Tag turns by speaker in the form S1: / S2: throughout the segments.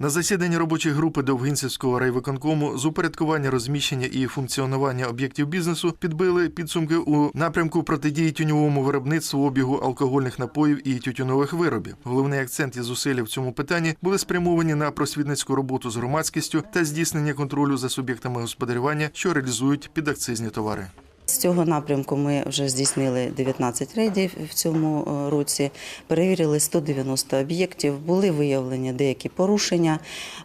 S1: На засіданні робочої групи Довгинцівського райвиконкому з упорядкування розміщення і функціонування об'єктів бізнесу підбили підсумки у напрямку протидії тютюновому виробництву обігу алкогольних напоїв і тютюнових виробів. Головний акцент і зусилля в цьому питанні були спрямовані на просвітницьку роботу з громадськістю та здійснення контролю за суб'єктами господарювання, що реалізують підакцизні товари.
S2: З цього напрямку ми вже здійснили 19 рейдів в цьому е, році, перевірили 190 об'єктів, були виявлені деякі порушення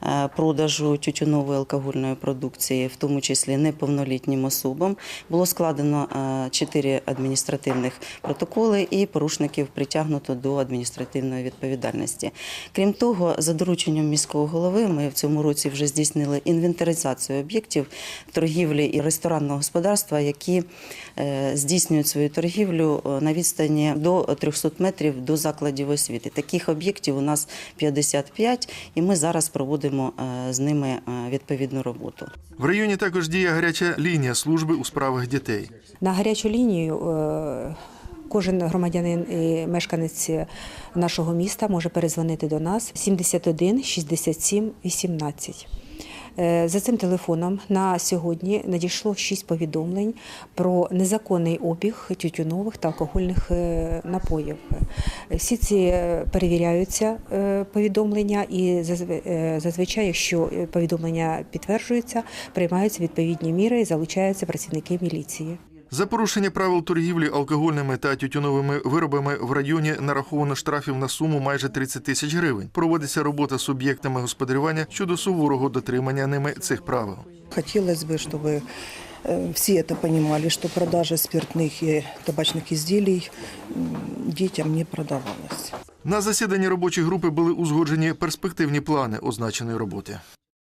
S2: е, продажу тютюнової алкогольної продукції, в тому числі неповнолітнім особам. Було складено 4 адміністративних протоколи і порушників притягнуто до адміністративної відповідальності. Крім того, за дорученням міського голови ми в цьому році вже здійснили інвентаризацію об'єктів торгівлі і ресторанного господарства, які е, здійснюють свою торгівлю е, на відстані до 300 метрів до закладів освіти. Таких об'єктів у нас 55, і ми зараз проводимо е, з ними е, відповідну роботу.
S1: В районі також діє гаряча лінія служби у справах дітей.
S3: На гарячу лінію е, кожен громадянин і мешканець нашого міста може перезвонити до нас 71 67 18. Е, За цим телефоном на сьогодні надійшло шість повідомлень про незаконний обіг тютюнових та алкогольних е, напоїв. Всі ці е, перевіряються повідомлення, і зазв- зазвичай, якщо повідомлення підтверджуються, приймаються відповідні міри і залучаються працівники міліції.
S1: За порушення правил торгівлі алкогольними та тютюновими виробами в районі нараховано штрафів на суму майже 30 тисяч гривень. Проводиться робота з суб'єктами господарювання щодо суворого дотримання ними цих правил.
S4: Хотелось бы, чтобы э, все это понимали, что продажа спиртных и табачных изделий м, детям не продавалась.
S1: На засіданні робочої групи були узгоджені перспективні плани означеної роботи.